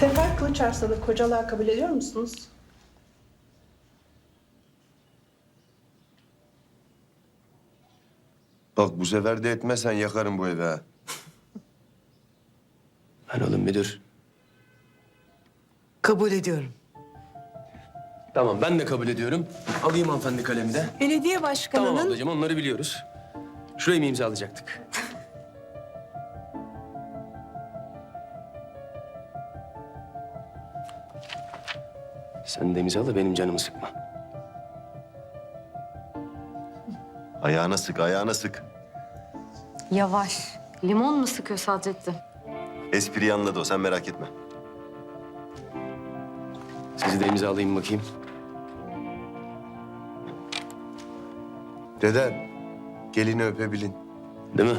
Sefer Kılıç Arslan'ı kocalığa kabul ediyor musunuz? Bak bu sefer de etmezsen yakarım bu evi ha. Lan oğlum müdür. Kabul ediyorum. Tamam ben de kabul ediyorum. Alayım hanımefendi kalemi de. Belediye Tamam başkanının ablacığım onları biliyoruz. Şurayı mı imzalayacaktık? Sen de imzala benim canımı sıkma. Ayağına sık, ayağına sık. Yavaş. Limon mu sıkıyor Sadrettin? Espriyi anladı o, sen merak etme. Sizi de imzalayayım bakayım. Deden, gelini öpebilin. Değil mi?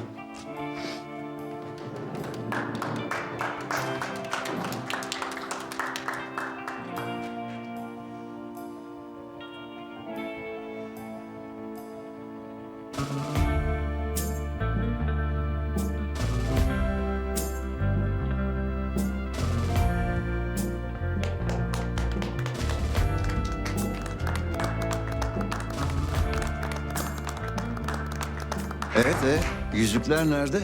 Evet, e, yüzükler nerede?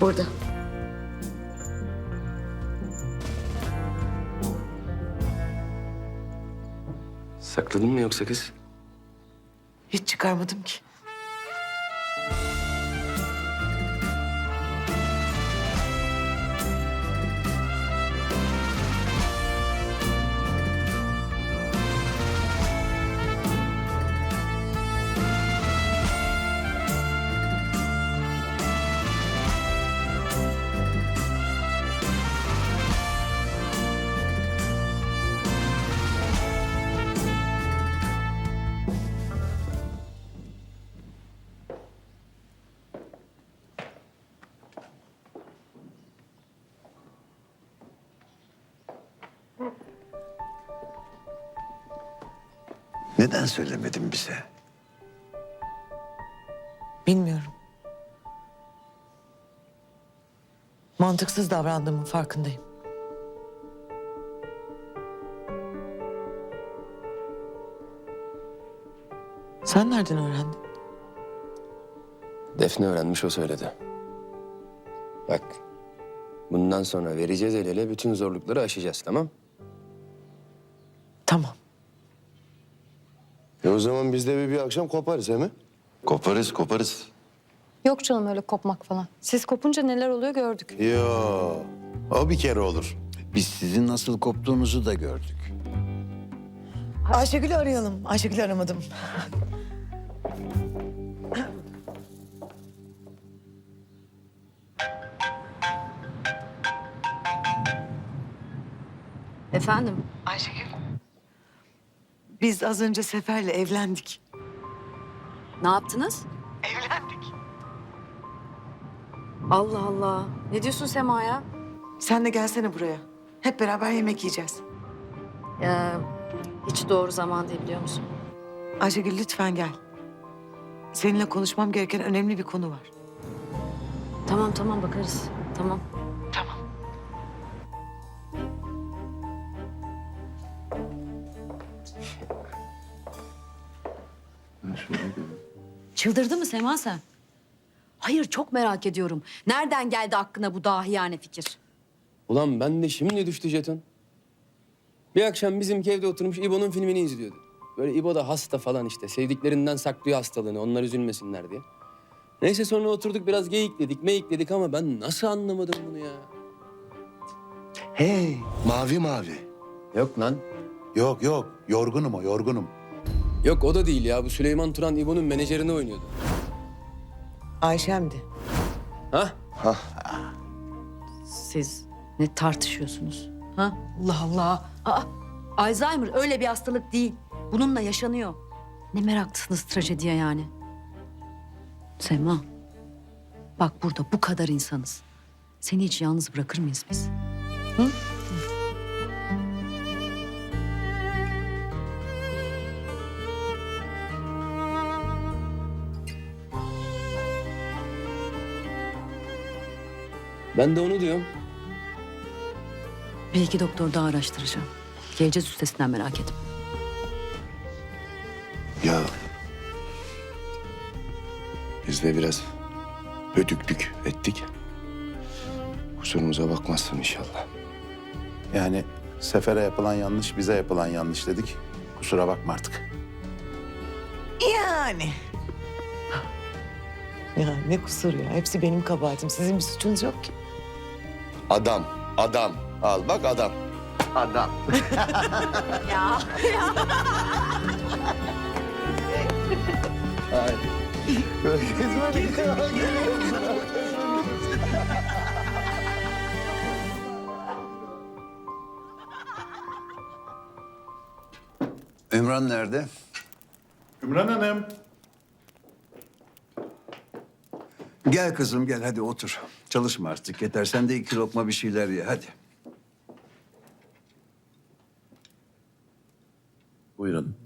Burada. Sakladın mı yoksa kız? Çıkarmadım ki. Neden söylemedin bize? Bilmiyorum. Mantıksız davrandığımın farkındayım. Sen nereden öğrendin? Defne öğrenmiş o söyledi. Bak bundan sonra vereceğiz el ele bütün zorlukları aşacağız tamam? Tamam. O zaman biz de bir, bir akşam koparız he mi? Koparız, koparız. Yok canım öyle kopmak falan. Siz kopunca neler oluyor gördük. Yo, o bir kere olur. Biz sizin nasıl koptuğunuzu da gördük. Ayşegül'ü arayalım. Ayşegül'ü aramadım. Efendim? Ayşegül. Biz az önce Sefer'le evlendik. Ne yaptınız? Evlendik. Allah Allah. Ne diyorsun Sema ya? Sen de gelsene buraya. Hep beraber yemek yiyeceğiz. Ee, hiç doğru zaman değil biliyor musun? Ayşegül lütfen gel. Seninle konuşmam gereken önemli bir konu var. Tamam tamam bakarız. Tamam. Tamam. Çıldırdı mı Sema sen? Hayır çok merak ediyorum. Nereden geldi aklına bu dahiyane fikir? Ulan ben de şimdi düştü jeton. Bir akşam bizimki evde oturmuş İbo'nun filmini izliyordu. Böyle İbo da hasta falan işte. Sevdiklerinden saklıyor hastalığını. Onlar üzülmesinler diye. Neyse sonra oturduk biraz geyikledik, meyikledik ama ben nasıl anlamadım bunu ya? Hey, mavi mavi. Yok lan. Yok yok, yorgunum o, yorgunum. Yok o da değil ya. Bu Süleyman Turan İbo'nun menajerini oynuyordu. Ayşem'di. Ha? Siz ne tartışıyorsunuz? Ha? Allah Allah. Aa, Alzheimer öyle bir hastalık değil. Bununla yaşanıyor. Ne meraklısınız trajediye yani. Sema. Bak burada bu kadar insanız. Seni hiç yalnız bırakır mıyız biz? Hı? Ben de onu diyorum. Bir iki doktor daha araştıracağım. Geleceğiz üstesinden merak etme. Ya biz de biraz ödüklük ettik. Kusurumuza bakmazsın inşallah. Yani sefere yapılan yanlış bize yapılan yanlış dedik. Kusura bakma artık. Yani. Ya ne kusur ya. Hepsi benim kabahatim. Sizin bir suçunuz yok ki. Adam, adam. Al bak adam. Adam. Ümran nerede? Ümran Hanım. Gel kızım gel hadi otur. Çalışma artık yeter. Sen de iki lokma bir şeyler ye hadi. Buyurun.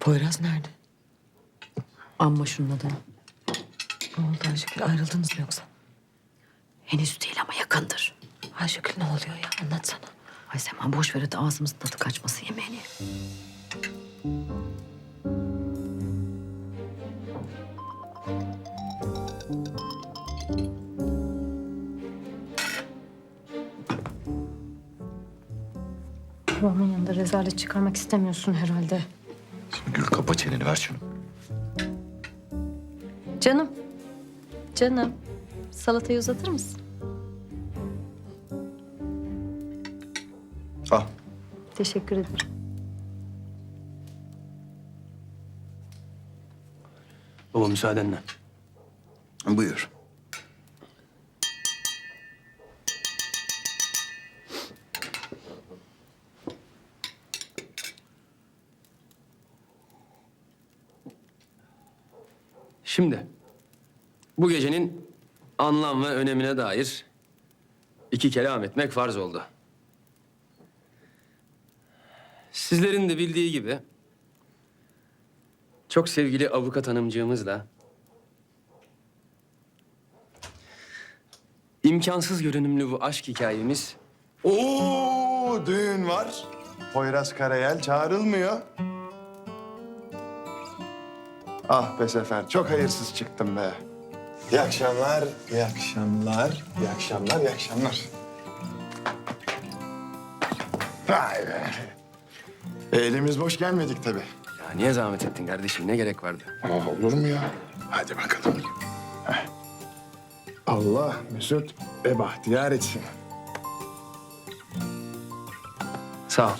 Poyraz nerede? Amma şunun adını. Ne oldu Ayşegül? Ayrıldınız mı yoksa? Henüz değil ama yakındır. Ayşegül ne oluyor ya? Anlatsana. Ay Sema boş ver hadi ağzımızın tadı kaçması yemeğini. Yanında rezalet çıkarmak istemiyorsun herhalde. Gül kapa çeneni ver şunu. Canım. Canım. Salatayı uzatır mısın? Al. Teşekkür ederim. Baba müsaadenle. Buyur. Şimdi bu gecenin anlam ve önemine dair iki kelam etmek farz oldu. Sizlerin de bildiği gibi çok sevgili avukat hanımcığımızla imkansız görünümlü bu aşk hikayemiz Oo düğün var. Poyraz Karayel çağrılmıyor. Ah be Sefer çok hayırsız çıktım be. İyi akşamlar, iyi akşamlar, iyi akşamlar, iyi akşamlar. Vay be. E, elimiz boş gelmedik tabii. ya niye zahmet ettin kardeşim ne gerek vardı? Aa, olur mu ya? Hadi bakalım. Heh. Allah Mesut ve bahtiyar etsin. Sağ ol.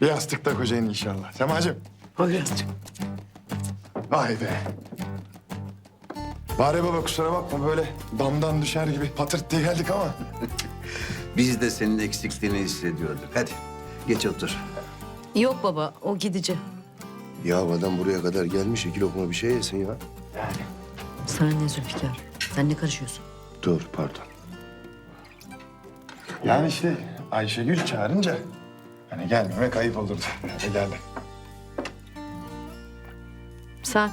Bir yastıkta kocayın inşallah. Semacığım. Poyraz'cığım. Vay be. Bari baba kusura bakma böyle damdan düşer gibi patırt diye geldik ama. Biz de senin eksikliğini hissediyorduk. Hadi geç otur. Yok baba o gidici. Ya adam buraya kadar gelmiş iki lokma bir şey yesin ya. Sana ne Zülfikar? Sen ne karışıyorsun? Dur pardon. Yani işte Ayşegül çağırınca hani gelmemek ayıp olurdu. Öyle geldi. Sen.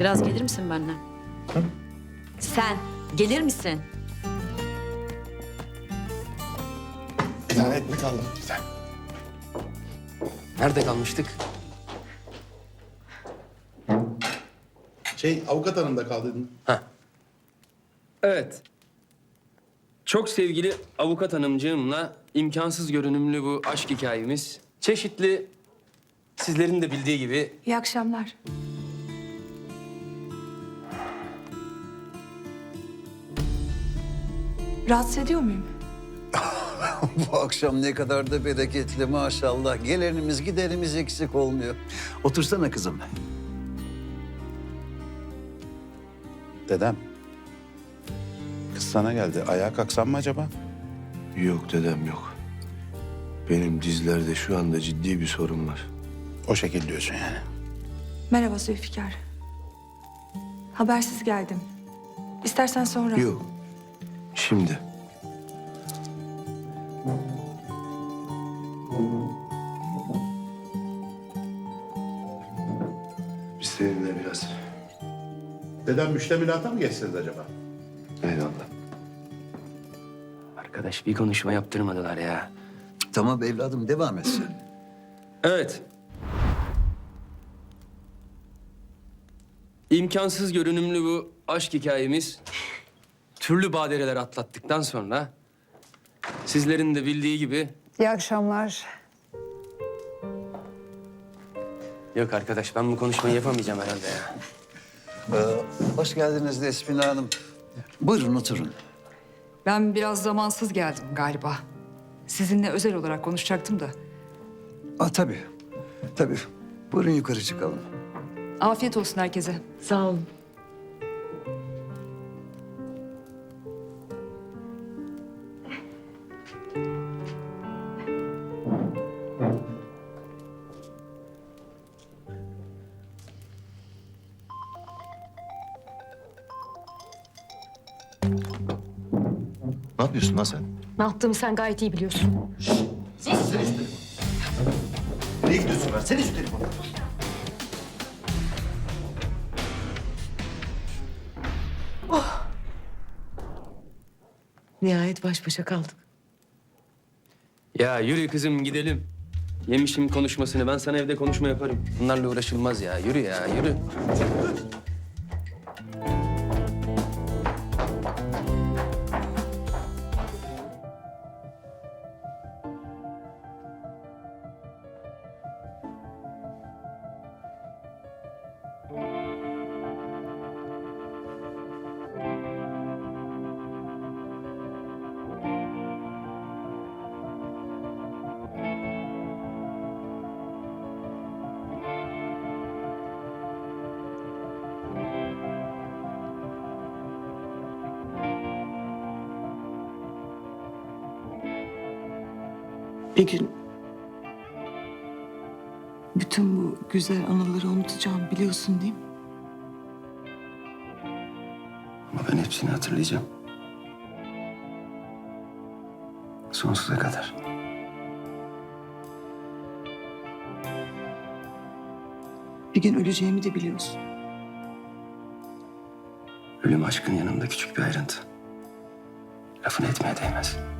Biraz gelir misin benimle? Sen gelir misin? Bir tane ekmek aldım. Bir tane. Nerede kalmıştık? Şey avukat hanımda kaldın. Evet. Çok sevgili avukat hanımcığımla imkansız görünümlü bu aşk hikayemiz çeşitli sizlerin de bildiği gibi İyi akşamlar. Rahatsız ediyor muyum? Bu akşam ne kadar da bereketli maşallah. Gelenimiz giderimiz eksik olmuyor. Otursana kızım. Dedem. Kız sana geldi. Ayağa kalksan mı acaba? Yok dedem yok. Benim dizlerde şu anda ciddi bir sorun var. O şekil diyorsun yani. Merhaba Zülfikar. Habersiz geldim. İstersen sonra... Yok. Şimdi. Biz seninle biraz... Dedem müştemilata mı geçsiniz acaba? Eyvallah. Arkadaş bir konuşma yaptırmadılar ya. Tamam evladım devam et sen. Evet. İmkansız görünümlü bu aşk hikayemiz türlü badireler atlattıktan sonra sizlerin de bildiği gibi İyi akşamlar. yok arkadaş ben bu konuşmayı yapamayacağım herhalde ya. Ee, hoş geldiniz Despina Hanım. Buyurun oturun. Ben biraz zamansız geldim galiba. Sizinle özel olarak konuşacaktım da. Aa, tabii. Tabii. Buyurun yukarı çıkalım. Afiyet olsun herkese. Sağ olun. Ne yapıyorsun lan sen? Ne yaptığımı sen gayet iyi biliyorsun. Nereye gidiyorsun lan? Sen şu telefonu. Nihayet baş başa kaldık. Ya yürü kızım gidelim. Yemişim konuşmasını ben sana evde konuşma yaparım. Bunlarla uğraşılmaz ya yürü ya yürü. Bir gün bütün bu güzel anıları unutacağım biliyorsun değil mi? Ama ben hepsini hatırlayacağım. Sonsuza kadar. Bir gün öleceğimi de biliyorsun. Ölüm aşkın yanında küçük bir ayrıntı. Lafını etmeye değmez.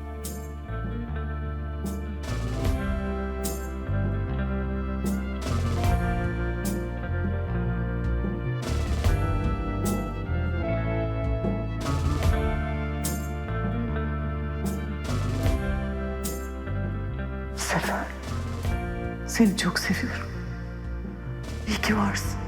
Seni çok seviyorum. İyi ki varsın.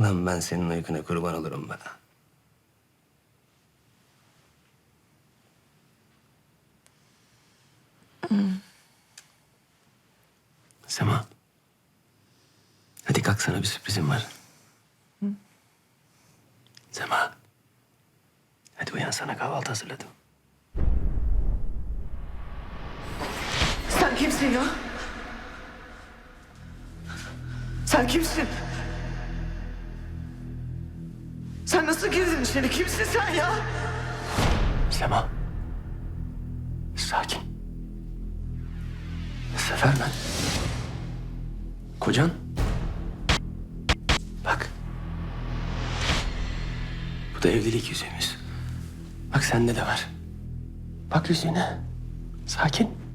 Lan ben senin uykuna kurban olurum be. Sema. Hadi kalk sana bir sürprizim var. Sema. Hadi uyan sana kahvaltı hazırladım. Sen kimsin ya? Sen kimsin? Sen nasıl girdin içeri? Kimsin sen ya? Sema. Sakin. Sefer ben. Kocan. Bak. Bu da evlilik yüzüğümüz. Bak sende de var. Bak yüzüğüne. Sakin.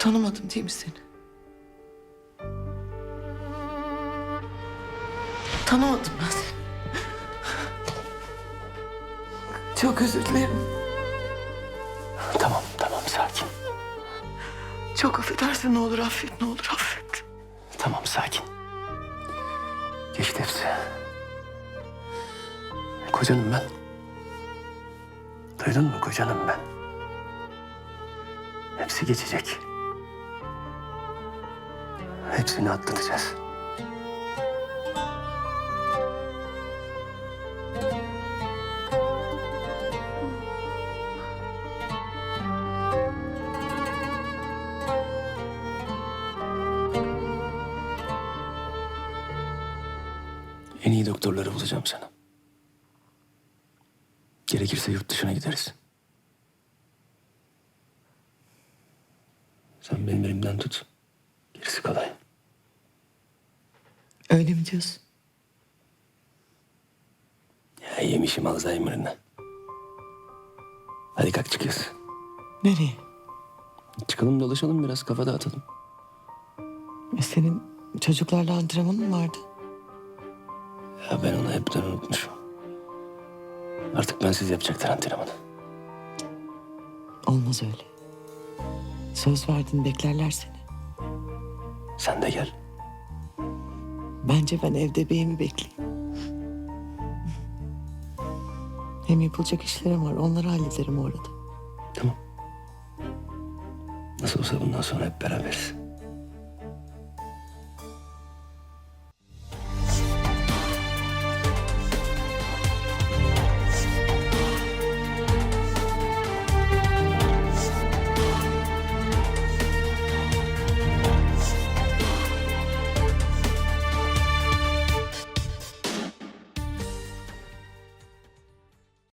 Tanımadım değil mi seni? Tanımadım ben seni. Çok özür dilerim. Tamam tamam sakin. Çok affedersin ne olur affet ne olur affet. Tamam sakin. Geçti hepsi. Kocanım ben. Duydun mu kocanım ben? Hepsi geçecek. Hepsini atlatacağız. En iyi doktorları bulacağım sana. Gerekirse yurt dışına gideriz. Sen benim elimden tut. Gerisi kolay. Öyle mi diyorsun? Ya yemişim Alzheimer'ını. Hadi kalk çıkıyoruz. Nereye? Çıkalım dolaşalım biraz kafa dağıtalım. E senin çocuklarla antrenmanın mı vardı? Ya ben onu hepten unutmuşum. Artık bensiz yapacaklar antrenmanı. Olmaz öyle. Söz verdin beklerler seni. Sen de gel. Bence ben evde beyimi bekleyeyim. Hem yapılacak işlerim var. Onları hallederim orada. Tamam. Nasıl olsa bundan sonra hep beraberiz.